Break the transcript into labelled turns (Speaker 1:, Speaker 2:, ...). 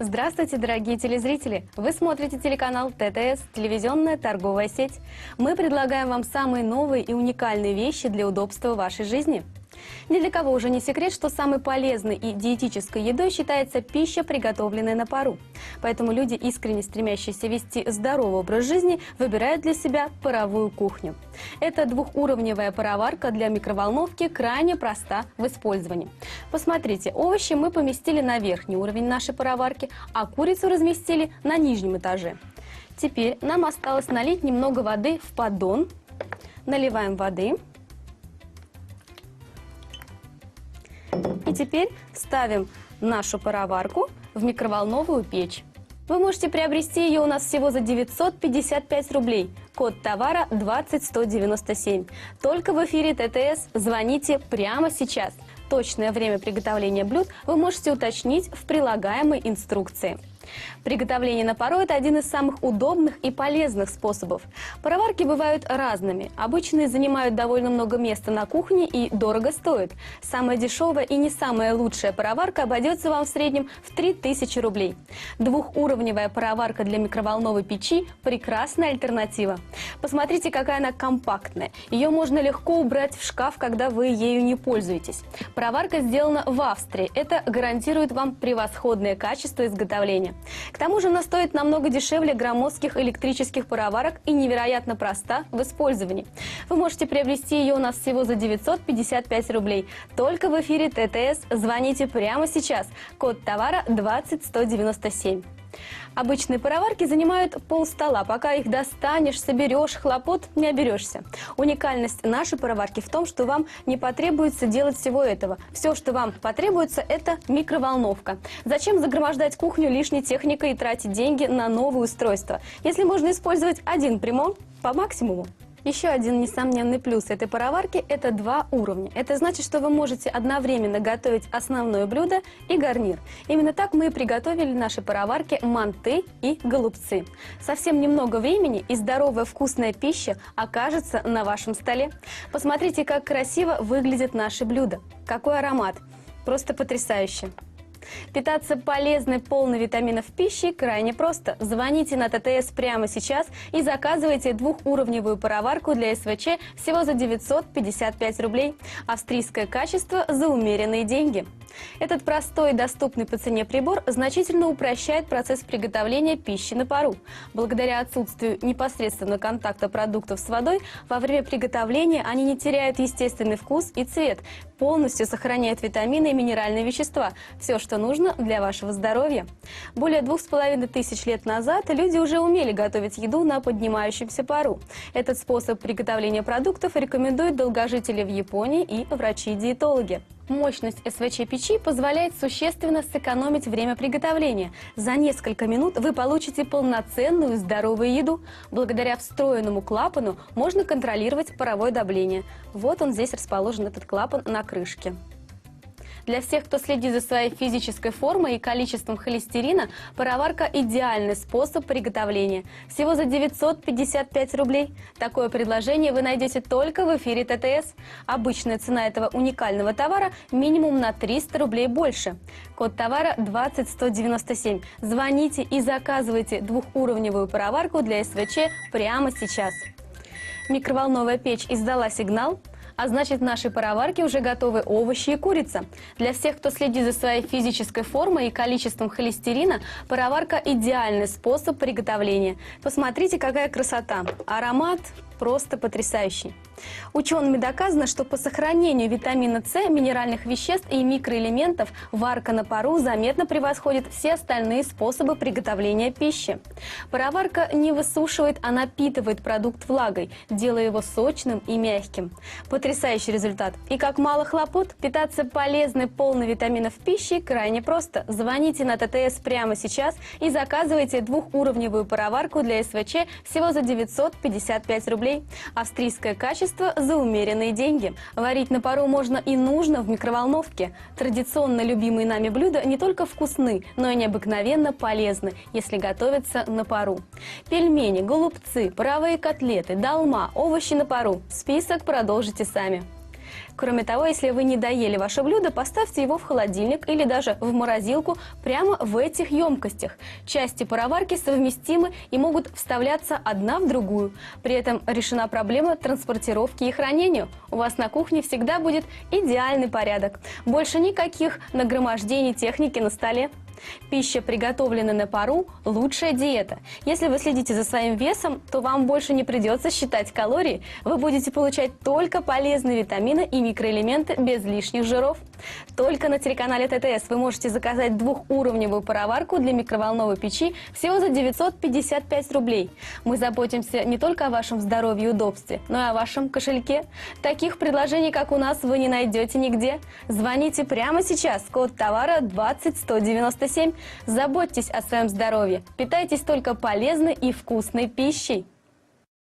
Speaker 1: Здравствуйте, дорогие телезрители! Вы смотрите телеканал ТТС, телевизионная торговая сеть. Мы предлагаем вам самые новые и уникальные вещи для удобства вашей жизни. Ни для кого уже не секрет, что самой полезной и диетической едой считается пища, приготовленная на пару. Поэтому люди, искренне стремящиеся вести здоровый образ жизни, выбирают для себя паровую кухню. Эта двухуровневая пароварка для микроволновки крайне проста в использовании. Посмотрите, овощи мы поместили на верхний уровень нашей пароварки, а курицу разместили на нижнем этаже. Теперь нам осталось налить немного воды в поддон. Наливаем воды. И теперь ставим нашу пароварку в микроволновую печь. Вы можете приобрести ее у нас всего за 955 рублей. Код товара 20197. Только в эфире ТТС звоните прямо сейчас. Точное время приготовления блюд вы можете уточнить в прилагаемой инструкции. Приготовление на пару – это один из самых удобных и полезных способов. Пароварки бывают разными. Обычные занимают довольно много места на кухне и дорого стоят. Самая дешевая и не самая лучшая пароварка обойдется вам в среднем в 3000 рублей. Двухуровневая пароварка для микроволновой печи – прекрасная альтернатива. Посмотрите, какая она компактная. Ее можно легко убрать в шкаф, когда вы ею не пользуетесь. Пароварка сделана в Австрии. Это гарантирует вам превосходное качество изготовления. К тому же она стоит намного дешевле громоздких электрических пароварок и невероятно проста в использовании. Вы можете приобрести ее у нас всего за 955 рублей. Только в эфире ТТС звоните прямо сейчас. Код товара 20197. Обычные пароварки занимают пол стола. Пока их достанешь, соберешь, хлопот не оберешься. Уникальность нашей пароварки в том, что вам не потребуется делать всего этого. Все, что вам потребуется, это микроволновка. Зачем загромождать кухню лишней техникой и тратить деньги на новые устройства, если можно использовать один примон по максимуму? Еще один несомненный плюс этой пароварки – это два уровня. Это значит, что вы можете одновременно готовить основное блюдо и гарнир. Именно так мы и приготовили наши пароварки манты и голубцы. Совсем немного времени и здоровая вкусная пища окажется на вашем столе. Посмотрите, как красиво выглядят наши блюда. Какой аромат! Просто потрясающе! Питаться полезной, полной витаминов пищей крайне просто. Звоните на ТТС прямо сейчас и заказывайте двухуровневую пароварку для СВЧ всего за 955 рублей. Австрийское качество за умеренные деньги. Этот простой и доступный по цене прибор значительно упрощает процесс приготовления пищи на пару. Благодаря отсутствию непосредственного контакта продуктов с водой, во время приготовления они не теряют естественный вкус и цвет, полностью сохраняют витамины и минеральные вещества. Все, что нужно для вашего здоровья. Более двух с половиной тысяч лет назад люди уже умели готовить еду на поднимающемся пару. Этот способ приготовления продуктов рекомендуют долгожители в Японии и врачи-диетологи. Мощность СВЧ-печи позволяет существенно сэкономить время приготовления. За несколько минут вы получите полноценную здоровую еду. Благодаря встроенному клапану можно контролировать паровое давление. Вот он здесь расположен, этот клапан на крышке. Для всех, кто следит за своей физической формой и количеством холестерина, пароварка – идеальный способ приготовления. Всего за 955 рублей. Такое предложение вы найдете только в эфире ТТС. Обычная цена этого уникального товара минимум на 300 рублей больше. Код товара 20197. Звоните и заказывайте двухуровневую пароварку для СВЧ прямо сейчас. Микроволновая печь издала сигнал – а значит в нашей пароварке уже готовы овощи и курица. Для всех, кто следит за своей физической формой и количеством холестерина, пароварка – идеальный способ приготовления. Посмотрите, какая красота. Аромат просто потрясающий. Учеными доказано, что по сохранению витамина С, минеральных веществ и микроэлементов варка на пару заметно превосходит все остальные способы приготовления пищи. Пароварка не высушивает, а напитывает продукт влагой, делая его сочным и мягким. Потрясающий результат. И как мало хлопот, питаться полезной, полной витаминов пищи крайне просто. Звоните на ТТС прямо сейчас и заказывайте двухуровневую пароварку для СВЧ всего за 955 рублей. Австрийское качество качество за умеренные деньги. Варить на пару можно и нужно в микроволновке. Традиционно любимые нами блюда не только вкусны, но и необыкновенно полезны, если готовятся на пару. Пельмени, голубцы, паровые котлеты, долма, овощи на пару. Список продолжите сами. Кроме того, если вы не доели ваше блюдо, поставьте его в холодильник или даже в морозилку прямо в этих емкостях. Части пароварки совместимы и могут вставляться одна в другую. При этом решена проблема транспортировки и хранения. У вас на кухне всегда будет идеальный порядок. Больше никаких нагромождений техники на столе. Пища, приготовленная на пару – лучшая диета. Если вы следите за своим весом, то вам больше не придется считать калории. Вы будете получать только полезные витамины и микроэлементы без лишних жиров. Только на телеканале ТТС вы можете заказать двухуровневую пароварку для микроволновой печи всего за 955 рублей. Мы заботимся не только о вашем здоровье и удобстве, но и о вашем кошельке. Таких предложений, как у нас, вы не найдете нигде. Звоните прямо сейчас. Код товара 20197. Заботьтесь о своем здоровье. Питайтесь только полезной и вкусной пищей.